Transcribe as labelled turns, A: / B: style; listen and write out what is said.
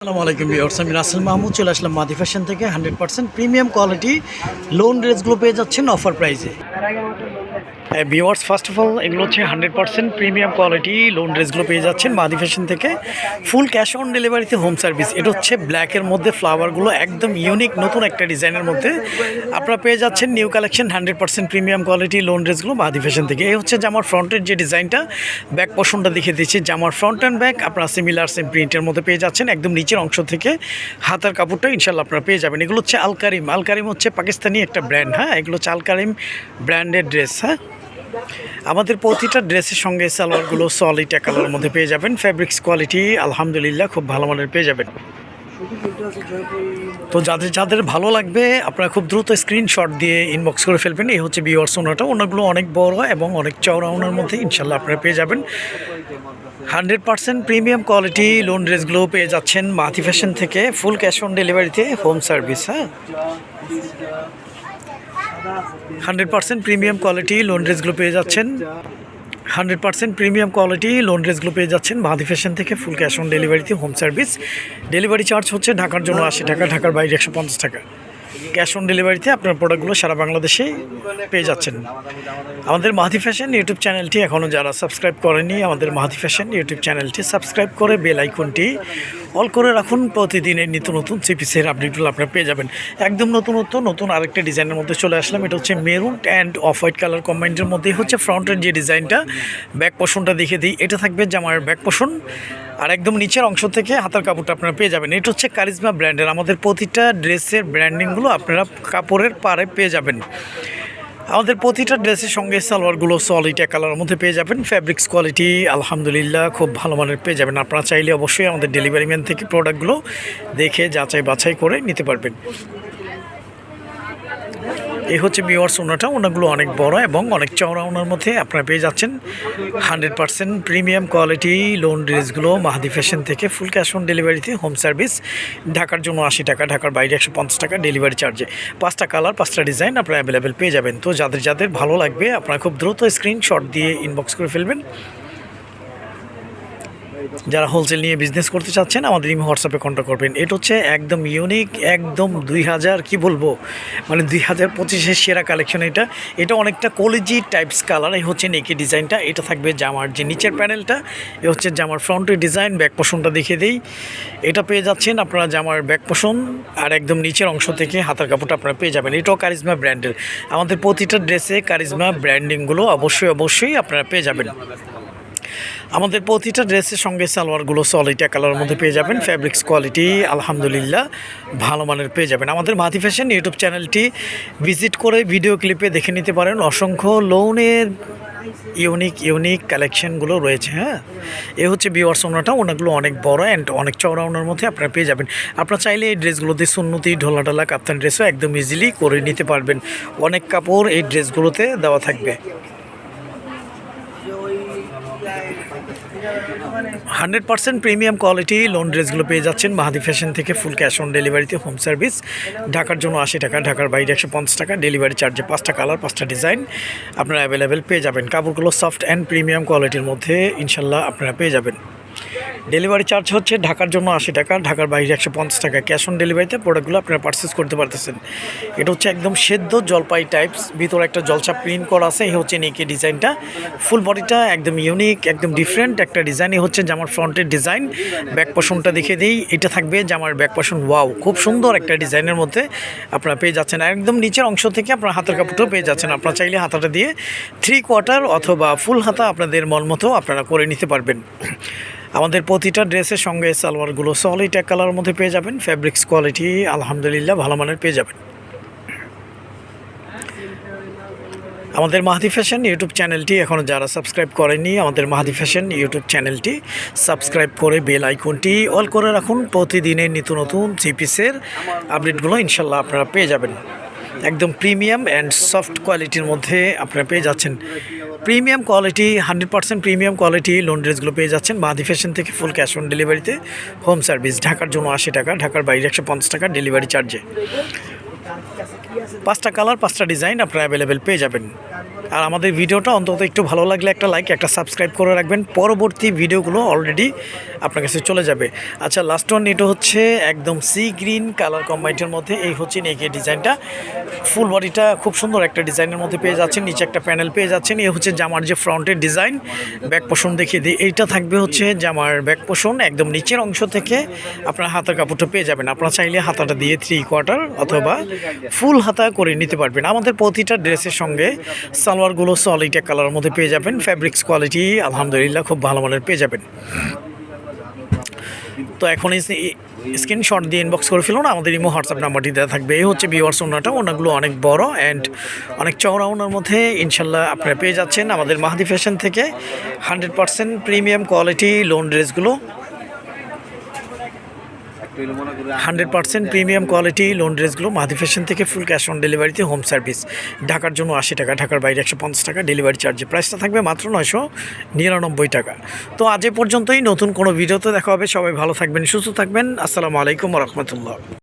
A: আসসালামু আলাইকুম বিয়র্স আমি রাসেল মাহমুদ, চলে আসলাম মাদি ফ্যাশন থেকে। Hundred percent premium quality lawn ড্রেসগুলো পেয়ে যাচ্ছেন অফার প্রাইসে ভিউয়ার্স ফার্স্ট অফ অল এগুলো হচ্ছে hundred percent premium quality lawn ড্রেসগুলো পেয়ে যাচ্ছেন মাদি ফ্যাশন থেকে। ফুল ক্যাশ অন ডেলিভারিতে হোম সার্ভিস এটা হচ্ছে ব্ল্যাকের মধ্যে ফ্লাওয়ারগুলো একদম ইউনিক নতুন একটা ডিজাইনের মধ্যে। আপনারা পেয়ে যাচ্ছেন new collection hundred percent premium quality lawn ড্রেসগুলো মাদি ফ্যাশন থেকে। এই হচ্ছে জামার ফ্রন্টের যে ডিজাইনটা ব্যাক পোর্শনটা দেখিয়ে দিচ্ছি। জামার ফ্রন্ট অ্যান্ড ব্যাক আপনারা সিমিলার সেম প্রিন্টের মধ্যে পেয়ে যাচ্ছেন। একদম নিচের অংশ থেকে হাতার কাপড়টা ইনশাল্লাহ আপনারা পেয়ে যাবেন। এগুলো হচ্ছে আলকারিম আলকারিম হচ্ছে পাকিস্তানি একটা ব্র্যান্ড হ্যাঁ? এগুলো হচ্ছে আলকারিম ব্র্যান্ডের ড্রেস হ্যাঁ? আমাদের প্রতিটা ড্রেসের সঙ্গে সালোয়ারগুলো সলিটা কালারের মধ্যে পেয়ে যাবেন। ফ্যাব্রিক্স কোয়ালিটি আলহামদুলিল্লাহ খুব ভালো মানের পেয়ে যাবেন। তো যাদের যাদের ভালো লাগবে, আপনারা খুব দ্রুত স্ক্রিনশট দিয়ে ইনবক্স করে ফেলবেন। এই হচ্ছে বিওয়ার সোনাটা ওনাগুলো অনেক বড় এবং অনেক চওড়া ওনার মধ্যে ইনশাল্লাহ আপনারা পেয়ে যাবেন। Hundred percent premium quality lawn ড্রেসগুলো পেয়ে যাচ্ছেন মাথি ফ্যাশন থেকে। ফুল ক্যাশ অন ডেলিভারিতে হোম সার্ভিস হ্যাঁ? Hundred percent premium quality lawn ড্রেসগুলো পেয়ে যাচ্ছেন। Hundred percent premium quality lawn ড্রেসগুলো পেয়ে যাচ্ছেন মাদি ফ্যাশন থেকে ফুল ক্যাশ অন ডেলিভারিতে হোম সার্ভিস। ডেলিভারি চার্জ হচ্ছে ঢাকার জন্য আশি টাকা, ঢাকার বাইরে একশো পঞ্চাশ টাকা। ক্যাশ অন ডেলিভারিতে আপনার প্রোডাক্টগুলো সারা বাংলাদেশে পেয়ে যাচ্ছেন। আমাদের মাহাদি ফ্যাশন ইউটিউব চ্যানেলটি এখনও যারা সাবস্ক্রাইব করেনি আমাদের মাহাদি ফ্যাশন ইউটিউব চ্যানেলটি সাবস্ক্রাইব করে বেল আইকনটি অল করে রাখুন, প্রতিদিনের নিত্য নতুন সিপিসের আপডেটগুলো আপনারা পেয়ে যাবেন। একদম নতুন নতুন নতুন আরেকটা ডিজাইনের মধ্যে চলে আসলাম। এটা হচ্ছে maroon and off white colour কম্বাইন্ডের মধ্যেই হচ্ছে ফ্রন্টের যে ডিজাইনটা ব্যাক পোষণটা দেখে দিই। এটা থাকবে জামার ব্যাক পোষণ আর একদম নিচের অংশ থেকে হাতার কাপড়টা আপনারা পেয়ে যাবেন। এটা হচ্ছে কারিজমা ব্র্যান্ডের আমাদের প্রতিটা ড্রেসের ব্র্যান্ডিংগুলো আপনারা কাপড়ের পারে পেয়ে যাবেন। আমাদের প্রতিটা ড্রেসের সঙ্গে সালোয়ারগুলো সলিড এক কালারের মধ্যে পেয়ে যাবেন। ফ্যাব্রিক্স কোয়ালিটি আলহামদুলিল্লাহ খুব ভালো মানের পেয়ে যাবেন। আপনারা চাইলে অবশ্যই আমাদের ডেলিভারি ম্যান থেকে প্রোডাক্টগুলো দেখে যাচাই বাছাই করে নিতে পারবেন। এই হচ্ছে বিওয়ার্স ওনাটা, ওনাগুলো অনেক বড় এবং অনেক চওড়া ওনার মধ্যে আপনারা পেয়ে যাচ্ছেন। Hundred percent premium quality lawn ড্রেসগুলো মাহাদি ফ্যাশন থেকে ফুল ক্যাশ অন ডেলিভারিতে হোম সার্ভিস ঢাকার জন্য আশি টাকা, ঢাকার বাইরে একশো পঞ্চাশ টাকা ডেলিভারি চার্জে পাঁচটা কালার পাঁচটা ডিজাইন আপনারা অ্যাভেলেবেল পেয়ে যাবেন। তো যাদের যাদের ভালো লাগবে, আপনারা খুব দ্রুত স্ক্রিনশট দিয়ে ইনবক্স করে ফেলবেন। যারা হোলসেল নিয়ে বিজনেস করতে চাচ্ছেন, আমাদের ইমো হোয়াটসঅ্যাপে কন্ট্যাক্ট করবেন। এটা হচ্ছে একদম ইউনিক একদম দুই হাজার, কী বলব? মানে দুই হাজার পঁচিশের সেরা কালেকশন এটা। এটা অনেকটা কলেজি টাইপস কালার এই হচ্ছে নেকি ডিজাইনটা এটা থাকবে জামার যে নিচের প্যানেলটা এ হচ্ছে জামার ফ্রন্টের ডিজাইন ব্যাক পোষণটা দেখিয়ে দিই। এটা পেয়ে যাচ্ছেন আপনারা জামার ব্যাক পোষণ আর একদম নিচের অংশ থেকে হাতার কাপড়টা আপনারা পেয়ে যাবেন। এটাও কারিজমা ব্র্যান্ডের আমাদের প্রতিটা ড্রেসে কারিজমা ব্র্যান্ডিংগুলো অবশ্যই অবশ্যই আপনারা পেয়ে যাবেন। আমাদের প্রতিটা ড্রেসের সঙ্গে সালোয়ারগুলো সলিটা কালারের মধ্যে পেয়ে যাবেন ফ্যাব্রিক্স কোয়ালিটি আলহামদুলিল্লাহ, ভালো মানের পেয়ে যাবেন। আমাদের মাথি ফ্যাশন ইউটিউব চ্যানেলটি ভিজিট করে ভিডিও ক্লিপে দেখে নিতে পারেন। অসংখ্য লোনের ইউনিক ইউনিক কালেকশনগুলো রয়েছে হ্যাঁ? এ হচ্ছে বিওয়ার্স ওনাটা, ওনাগুলো অনেক বড় অ্যান্ড অনেক চওড়া ওনার মধ্যে আপনারা পেয়ে যাবেন। আপনারা চাইলে এই ড্রেসগুলোতে সুন্নতি ঢোলা ঢালা কাপ্তান ড্রেসও একদম ইজিলি করে নিতে পারবেন। অনেক কাপড় এই ড্রেসগুলোতে দেওয়া থাকবে। Hundred percent premium quality lawn ড্রেসগুলো পেয়ে যাচ্ছেন মাহাদি ফ্যাশন থেকে ফুল ক্যাশ অন ডেলিভারিতে হোম সার্ভিস। ঢাকার জন্য আশি টাকা, ঢাকার বাইরে একশো পঞ্চাশ টাকা, ডেলিভারি চার্জে পাঁচটা কালার, পাঁচটা ডিজাইন। আপনারা অ্যাভেলেবেল পেয়ে যাবেন। কাপড়গুলো সফট অ্যান্ড প্রিমিয়াম কোয়ালিটির মধ্যে ইনশাল্লাহ আপনারা পেয়ে যাবেন। ডেলিভারি চার্জ হচ্ছে ঢাকার জন্য আশি টাকা, ঢাকার বাইরে একশো পঞ্চাশ টাকা। ক্যাশ অন ডেলিভারিতে প্রোডাক্টগুলো আপনারা পারচেস করতে পারতেছেন। এটা হচ্ছে একদম সেদ্ধ জলপাই টাইপস ভিতরে একটা জলচা প্রিন্ট করা আছে, এই হচ্ছে নেকি ডিজাইনটা ফুল বডিটা একদম ইউনিক একদম ডিফারেন্ট একটা ডিজাইন এই হচ্ছে জামার ফ্রন্টের ডিজাইন ব্যাক পশনটা দেখে দিই, এটা থাকবে জামার ব্যাক পশন ওয়াও খুব সুন্দর একটা ডিজাইনের মধ্যে আপনারা পেয়ে যাচ্ছেন। একদম নিচের অংশ থেকে আপনার হাতের কাপড়টাও পেয়ে যাচ্ছেন। আপনারা চাইলে হাতাটা দিয়ে থ্রি কোয়ার্টার অথবা ফুল হাতা আপনাদের মন মতো আপনারা করে নিতে পারবেন। আমাদের প্রতিটা ড্রেসের সঙ্গে সালোয়ারগুলো সলিড এক কালারের মধ্যে পেয়ে যাবেন ফ্যাব্রিক্স কোয়ালিটি আলহামদুলিল্লাহ ভালো মানের পেয়ে যাবেন। আমাদের মাহাদি ফ্যাশন ইউটিউব চ্যানেলটি এখনও যারা সাবস্ক্রাইব করেনি আমাদের মাহাদি ফ্যাশন ইউটিউব চ্যানেলটি সাবস্ক্রাইব করে বেল আইকনটি অল করে রাখুন। প্রতিদিনের নিত্য নতুন থ্রি পিসের আপডেটগুলো ইনশাল্লাহ আপনারা পেয়ে যাবেন। একদম প্রিমিয়াম অ্যান্ড সফট কোয়ালিটির মধ্যে আপনারা পেয়ে যাচ্ছেন। Premium quality hundred percent premium quality lawn ড্রেসগুলো পেয়ে যাচ্ছেন। মাদি ফ্যাশন থেকে ফুল ক্যাশ অন ডেলিভারিতে হোম সার্ভিস ঢাকার জন্য আশি টাকা, ঢাকার বাইরে একশো পঞ্চাশ টাকা ডেলিভারি চার্জে পাঁচটা কালার পাঁচটা ডিজাইন আপনারা অ্যাভেলেবেল পেয়ে যাবেন। আর আমাদের ভিডিওটা অন্তত একটু ভালো লাগলে একটা লাইক একটা সাবস্ক্রাইব করে রাখবেন। পরবর্তী ভিডিওগুলো অলরেডি আপনার কাছে চলে যাবে। আচ্ছা লাস্ট ওয়ান এটা হচ্ছে একদম সি গ্রিন কালার কম্বাইন্ডের মধ্যে। এই হচ্ছে নেকে ডিজাইনটা। ফুল বডিটা খুব সুন্দর একটা ডিজাইনের মধ্যে পেয়ে যাচ্ছেন। নিচে একটা প্যানেল পেয়ে যাচ্ছেন। এই হচ্ছে জামার যে ফ্রন্টের ডিজাইন ব্যাক পোষণ দেখিয়ে দিই। এইটা থাকবে হচ্ছে জামার ব্যাক পোষণ একদম নিচের অংশ থেকে আপনার হাতার কাপড়টা পেয়ে যাবেন। আপনারা চাইলে হাতাটা দিয়ে থ্রি কোয়ার্টার অথবা ফুল হাতা করে নিতে পারবেন। আমাদের প্রতিটা ড্রেসের সঙ্গে সালোয়ারগুলো সলিড এক কালারের মধ্যে পেয়ে যাবেন। ফ্যাব্রিক্স কোয়ালিটি আলহামদুলিল্লাহ খুব ভালো মানের পেয়ে যাবেন। তো এখন স্ক্রিনশট দিয়ে ইনবক্স করে ফেলুন। আমাদের ইমো হোয়াটসঅ্যাপ নাম্বারটি দেওয়া থাকবে। এই হচ্ছে বিওয়ার্স ওনাটা। ওনাগুলো অনেক বড় অ্যান্ড অনেক চওড়া ওনার মধ্যে ইনশাল্লাহ আপনারা পেয়ে যাচ্ছেন। আমাদের মাহাদি ফ্যাশন থেকে hundred percent premium quality lawn ড্রেসগুলো hundred percent premium quality lawn ড্রেসগুলো মাহাদি ফ্যাশন থেকে ফুল ক্যাশ অন ডেলিভারিতে হোম সার্ভিস ঢাকার জন্য আশি টাকা, ঢাকার বাইরে একশো পঞ্চাশ টাকা ডেলিভারি চার্জে প্রাইসটা থাকবে মাত্র নয়শো নিরানব্বই টাকা। তো আজ এ পর্যন্তই, নতুন কোনো ভিডিওতে দেখা হবে। সবাই ভালো থাকবেন, সুস্থ থাকবেন। আসসালামু আলাইকুম রহমতুল্লাহ।